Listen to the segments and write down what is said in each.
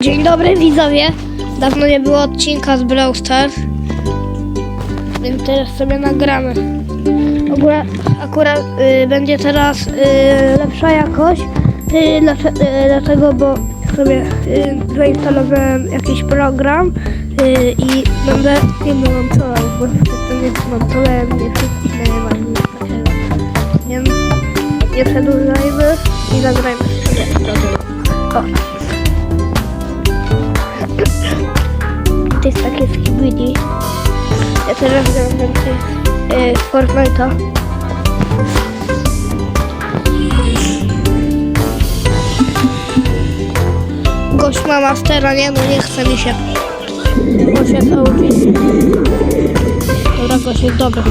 Dzień dobry widzowie. Dawno nie było odcinka z Brawl Stars. Więc teraz sobie nagramy. Ogóle, akurat y, będzie teraz y, lepsza jakość. Y, y, dlaczego? Bo sobie y, zainstalowałem jakiś program y, i będę filmy montował, bo przedtem nie zmontowałem nie wszystkich. Więc nie przedłużajmy i nagrajmy sobie to. To jest takie skibidi. Ja teraz gram więcej yy, Fortnite'a. Gość ma mastera, nie no nie chce mi się. Gość jest OG. Dobra, gość jest dobry.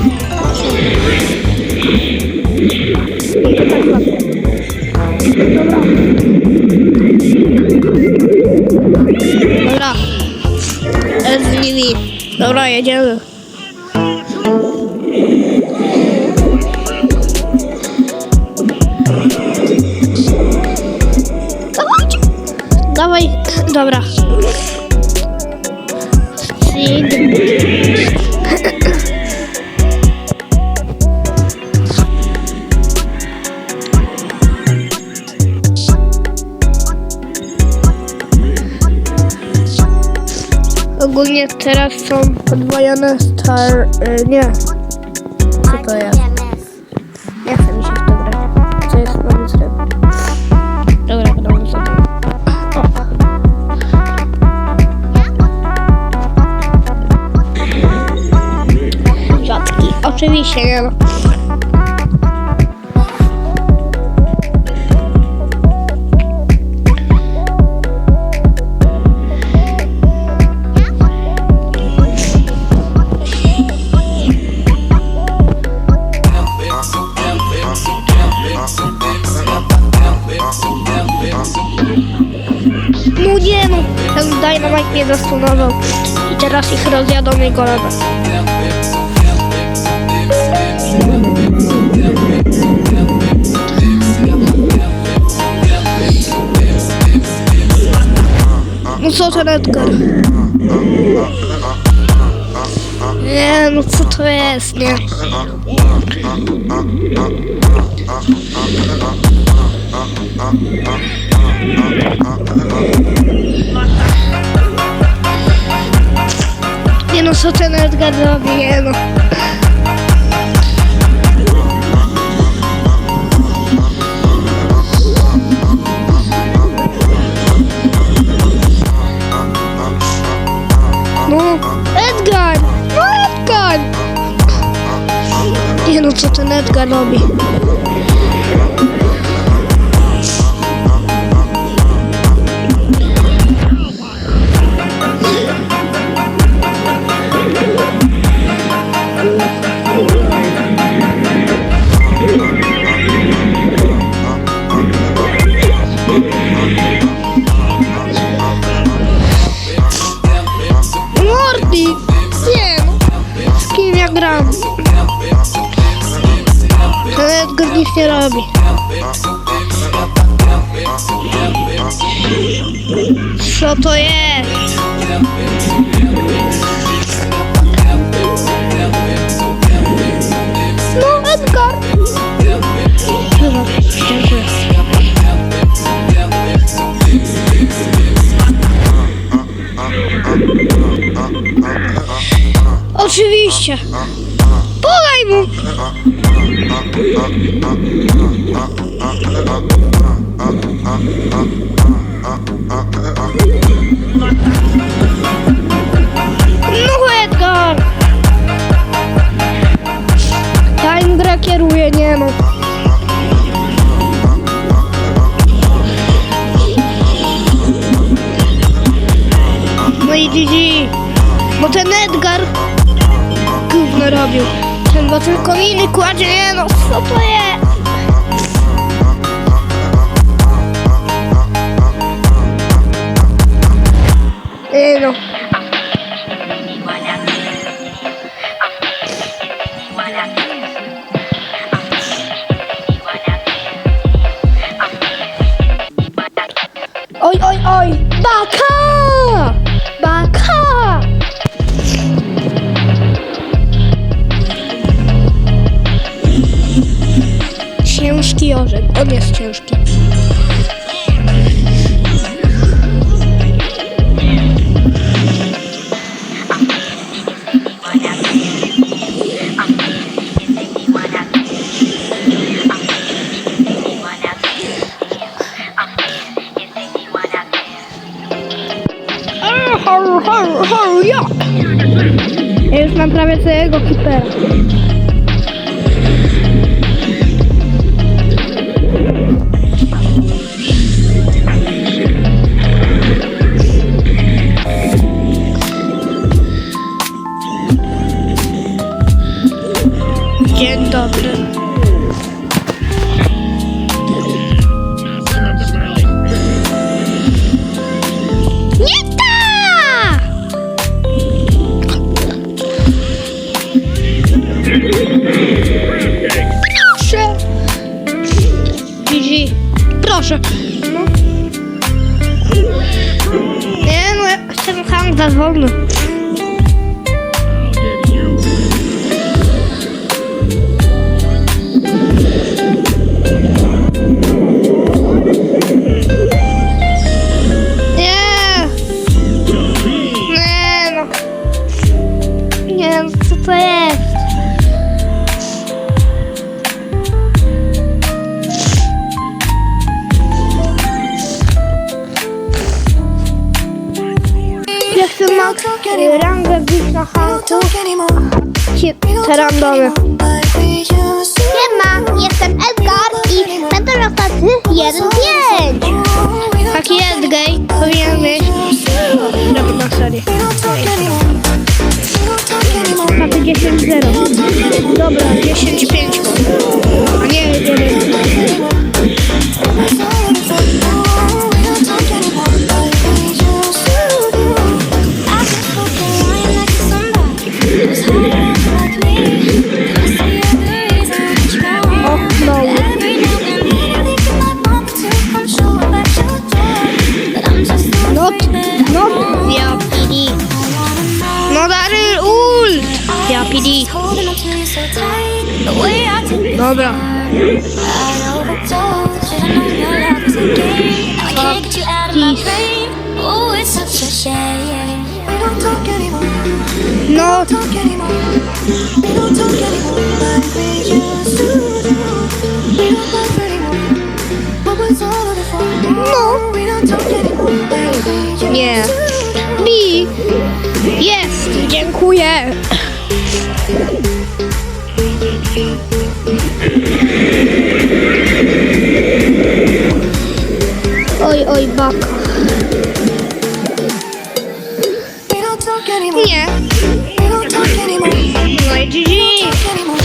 No tak. Dobra. SVV. Dobra, jedziemy. Dawaj, dobra. Ogólnie teraz są podwojone star... Y, nie. Co to jest? Nie chce mi się w to grać. Co jest nowy tryb? Dobra, gramy sobie. O. Rzadki. Oczywiście, nie. No Dynamite mnie zastunował. I teraz ich rozjadą mi golema. No co ten Edgar? Nie, no co to jest, nie? Nie no, co ten Edgar robi, nie no. No, Edgar! No, Edgar! Nie no, co ten Edgar robi? Edgar nic nie robi. Co to jest? No, Edgar! Dobra, dziękuję. Oczywiście. Podaj mu. No Edgar. Kieruję, nie no. No i. Bo ten Edgar gówno robił. Bo tylko miny kładzie, nie no, co to jest? Nie no. Ja już mam prawie na hanku. Ci- Te randomy. Siema, jestem Edgar i będę miał staty 1-5. Taki jest gej, powinien mieć. Dobra, na serię. Taty 10-0. Dobra, 10-5. A nie 1. Dobra. Oh, it's such a shame. No, nie. B. Jest, dziękuję. Oj, oj, baka. Nie. No i GG.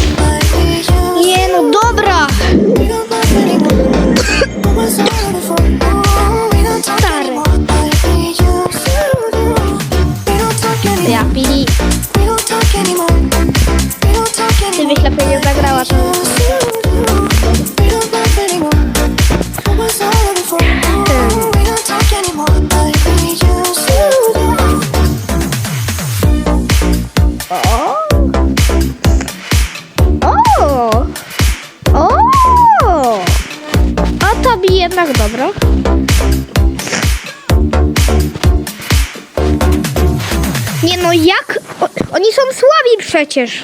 Przecież.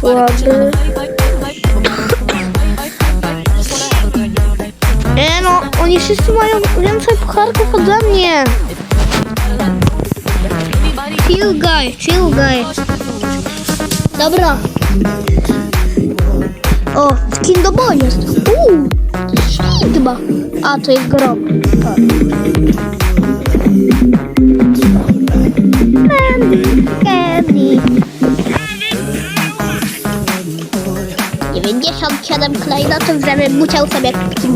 Słaby. Nie no, oni wszyscy mają więcej pucharków ode mnie. Chill guy, chill guy. Dobra. O, skin do boju jest. Uuu, chyba. A, to jest grob. Candy. 97 klejnotów, żebym musiał sobie kupić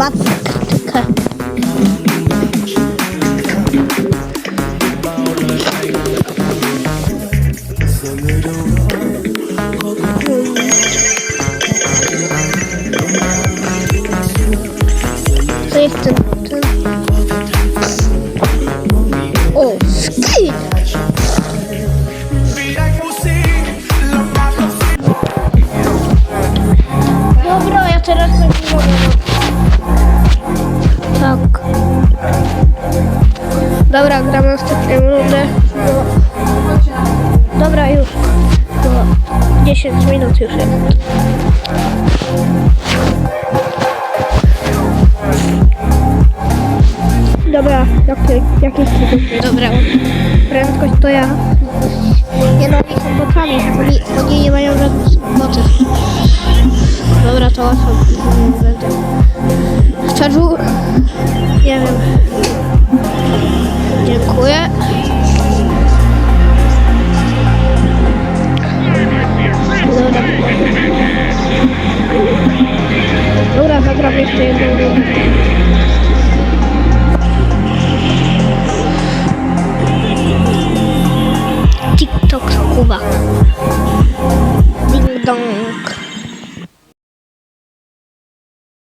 10 minut już jest. Dobra, jakie, jakie Dobra, prędkość to ja. Nie no, oni są botami, oni, oni nie mają żadnych boty. Dobra, to łatwo będę. Czarzu, nie wiem. Dziękuję.